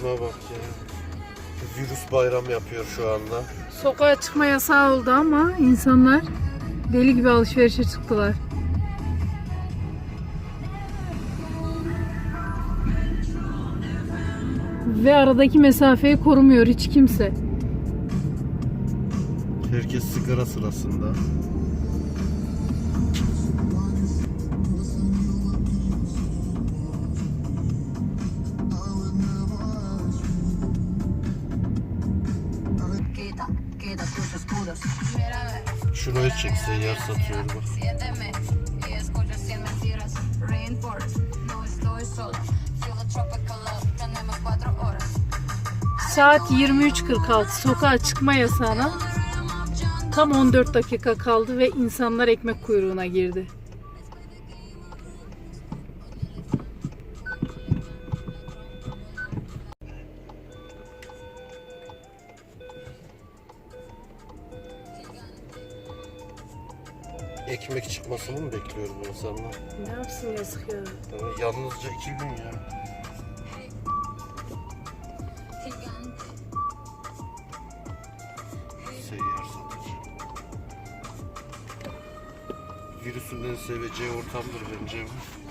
Şuna bak ya. Virüs bayram yapıyor şu anda. Sokağa çıkma yasağı oldu ama insanlar deli gibi alışverişe çıktılar. Ve aradaki mesafeyi korumuyor hiç kimse. Herkes sigara sırasında. Quita, quita tus escudos. Şunu hiç çekse yer satıyor bak. Siénteme y escucha cien mentiras. Rainforest, no estoy sola. Feel the tropical love, tenemos cuatro horas. Saat 23.46 sokağa çıkma yasağına tam 14 dakika kaldı ve insanlar ekmek kuyruğuna girdi. Ekmek çıkmasını mı bekliyor bu insanlar? Ne yapsın yazık ya. Yani yalnızca iki gün ya. Seyyar satıcı. Virüsün en seveceği ortamdır bence bu.